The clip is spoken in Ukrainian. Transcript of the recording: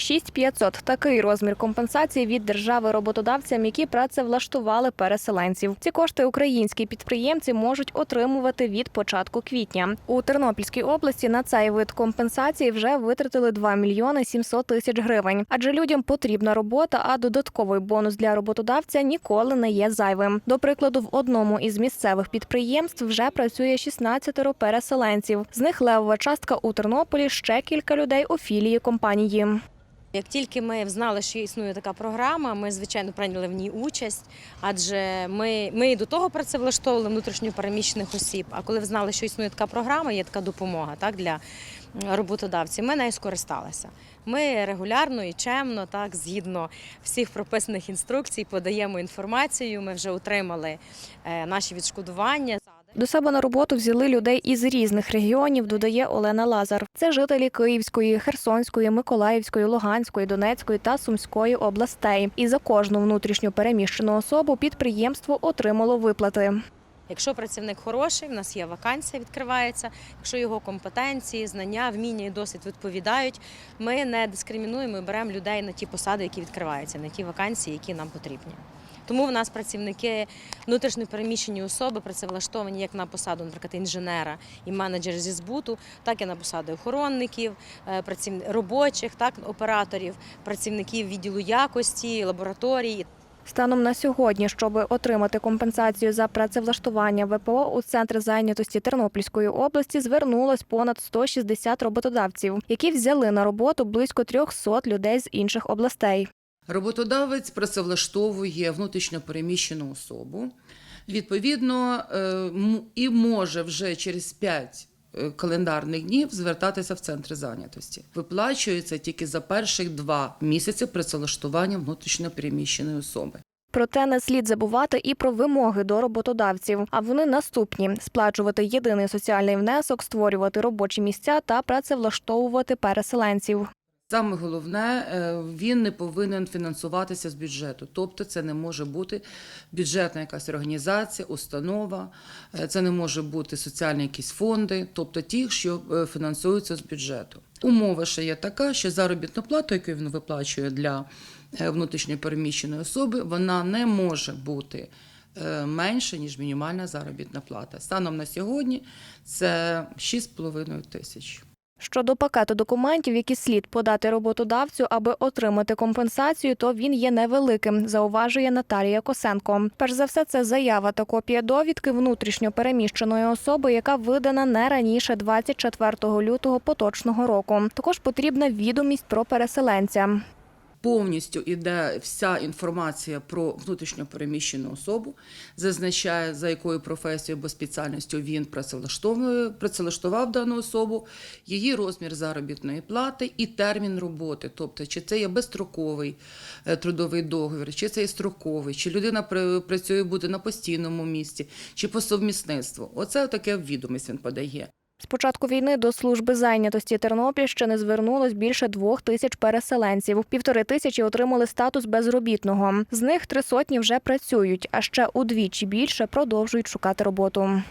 6500 – такий розмір компенсації від держави роботодавцям, які працевлаштували переселенців. Ці кошти українські підприємці можуть отримувати від початку квітня. У Тернопільській області на цей вид компенсації вже витратили 2 мільйони 700 тисяч гривень. Адже людям потрібна робота, а додатковий бонус для роботодавця ніколи не є зайвим. До прикладу, в одному із місцевих підприємств вже працює 16 переселенців. З них левова частка у Тернополі, ще кілька людей у філії компанії. Як тільки ми знали, що існує така програма, ми звичайно прийняли в ній участь, адже ми, ми і до того працевлаштовували внутрішньопереміщених осіб. А коли знали, що існує така програма, є така допомога так, для роботодавців, ми нею скористалися. Ми регулярно і чемно, так, згідно всіх прописаних інструкцій, подаємо інформацію. Ми вже отримали е, наші відшкодування. До себе на роботу взяли людей із різних регіонів, додає Олена Лазар. Це жителі Київської, Херсонської, Миколаївської, Луганської, Донецької та Сумської областей. І за кожну внутрішньо переміщену особу підприємство отримало виплати. Якщо працівник хороший, в нас є вакансія, відкривається. Якщо його компетенції, знання, вміння і досвід відповідають, ми не дискримінуємо і беремо людей на ті посади, які відкриваються, на ті вакансії, які нам потрібні. Тому в нас працівники внутрішньо переміщені особи працевлаштовані як на посаду, наприклад, інженера і менеджера зі збуту, так і на посади охоронників, е, робочих, так операторів, працівників відділу якості, лабораторій Станом на сьогодні, щоб отримати компенсацію за працевлаштування ВПО у центр зайнятості Тернопільської області звернулось понад 160 роботодавців, які взяли на роботу близько 300 людей з інших областей. Роботодавець працевлаштовує внутрішньо переміщену особу. Відповідно, е, і може вже через 5 е, календарних днів звертатися в центри зайнятості. Виплачується тільки за перших два місяці працевлаштування внутрішньо переміщеної особи. Проте не слід забувати і про вимоги до роботодавців. А вони наступні: сплачувати єдиний соціальний внесок, створювати робочі місця та працевлаштовувати переселенців. Саме головне, е, він не повинен фінансуватися з бюджету. Тобто це не може бути бюджетна якась організація, установа, е, це не може бути соціальні якісь фонди, тобто ті, що е, фінансуються з бюджету. Умова ще є така, що заробітну плату, яку він виплачує для внутрішньопереміщеної особи, вона не може бути менше, ніж мінімальна заробітна плата. Станом на сьогодні це 6,5 тисяч. Щодо пакету документів, які слід подати роботодавцю, аби отримати компенсацію, то він є невеликим, зауважує Наталія Косенко. Перш за все, це заява та копія довідки внутрішньо переміщеної особи, яка видана не раніше 24 лютого поточного року. Також потрібна відомість про переселенця. Повністю іде вся інформація про внутрішньо переміщену особу, зазначає, за якою професією або спеціальністю він працевлаштував дану особу, її розмір заробітної плати і термін роботи. Тобто, чи це є безстроковий е, трудовий договір, чи це є строковий, чи людина працює буде на постійному місці, чи по совмісництву. Оце таке відомість він подає. З початку війни до служби зайнятості Тернопільщини звернулось більше двох тисяч переселенців. Півтори тисячі отримали статус безробітного. З них три сотні вже працюють, а ще удвічі більше продовжують шукати роботу.